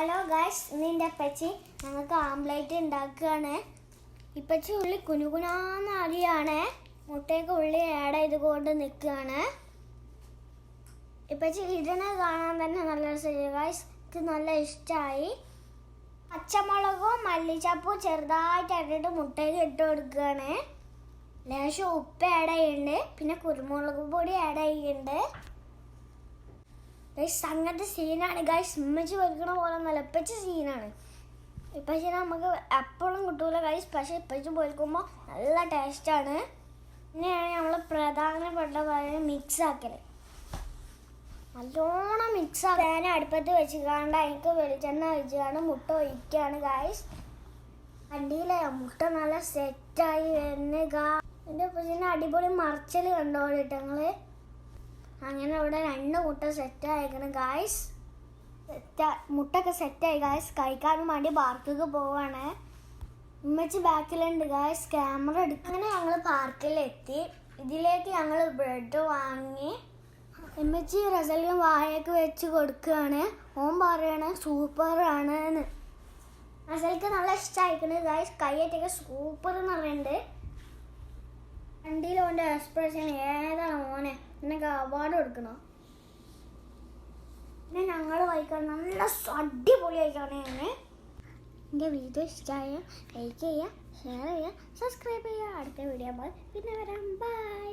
Hello guys ഇന്നിന്റെ അപ്പച്ചി ഞങ്ങൾക്ക് ആംപ്ലേറ്റ് ഉണ്ടാക്കുകയാണ്. ഇപ്പച്ചി ഉള്ളി കുനുകുനാന്ന് അറിയാണ്. മുട്ടയൊക്കെ ഉള്ളി ആഡ് ചെയ്തുകൊണ്ട് നിൽക്കുകയാണ്. ഇപ്പച്ചി ഇതിനെ കാണാൻ തന്നെ നല്ല രസം ഗായ്സ് ഇത് നല്ല ഇഷ്ടമായി. പച്ചമുളകും മല്ലിച്ചപ്പും ചെറുതായിട്ട് ഇട്ടിട്ട് മുട്ടയൊക്കെ ഇട്ട് കൊടുക്കുകയാണ്. ലേശം ഉപ്പ് ആഡ് ചെയ്യുന്നുണ്ട്. പിന്നെ കുരുമുളക് പൊടി ആഡ് ചെയ്യുന്നുണ്ട്. ഗൈസ് അങ്ങനത്തെ സീനാണ് ഗൈസ് ഉമ്മച്ചി വെക്കണ പോലെ നല്ല ഇപ്പച്ച സീനാണ് ഇപ്പച്ചി നമുക്ക് എപ്പോഴും കിട്ടൂല ഗൈസ് പക്ഷെ ഇപ്പച്ചും പൊരിക്കുമ്പോൾ നല്ല ടേസ്റ്റാണ് പിന്നെയാണ് നമ്മൾ പ്രധാനപ്പെട്ട കാര്യം മിക്സ് ആക്കൽ നല്ലോണം മിക്സ് ആക്കാൻ അടുപ്പത്ത് വെച്ചിക്കാണ്ട് അതിക്ക് വെളിച്ചെണ്ണ ഒഴിച്ചാണ് മുട്ട ഒഴിക്കുകയാണ് ഗൈസ് വണ്ടിയിലെ മുട്ട നല്ല സെറ്റായി വരുന്ന ഗാ എന്റെ ഉപ്പച്ചിന്റെ അടിപൊളി മറച്ചൽ കണ്ടോളിട്ട് ഞങ്ങൾ അങ്ങനെ ഇവിടെ രണ്ട് മുട്ട സെറ്റ് ആയിരിക്കണം ഗായ്സ് മുട്ടൊക്കെ സെറ്റായി ഗായ്സ് കഴിക്കാനും വേണ്ടി പാർക്കൊക്കെ പോവാണ്. ഉമ്മച്ച് ബാക്കിലുണ്ട് ഗായ്സ് ക്യാമറ എടുക്കും അങ്ങനെ ഞങ്ങൾ പാർക്കിലെത്തി ഇതിലേക്ക് ഞങ്ങൾ ബ്രെഡ് വാങ്ങി. ഉമ്മച്ചി റസലിയും വായൊക്കെ വെച്ച് കൊടുക്കുകയാണ് ഓൻ പറയാണ് സൂപ്പറാണ് റസലിക്ക് നല്ല ഇഷ്ടമായിരിക്കുന്നത് ഗായ്സ് കൈയേറ്റൊക്കെ സൂപ്പർ എന്ന് പറയുന്നുണ്ട് വണ്ടിയിൽ ഓന്റെ എക്സ്പ്രഷൻ ഏതാണ് മോനെ? എന്നൊക്കെ അവാർഡ് കൊടുക്കണോ? പിന്നെ ഞങ്ങൾ വായിക്കാൻ നല്ല അടിപൊളി ആയിക്കാണ് ഞാൻ എന്റെ വീഡിയോ ഇഷ്ടമായ ലൈക്ക് ചെയ്യുക ഷെയർ ചെയ്യുക സബ്സ്ക്രൈബ് ചെയ്യുക. അടുത്ത വീഡിയോ പിന്നെ വരാം. ബൈ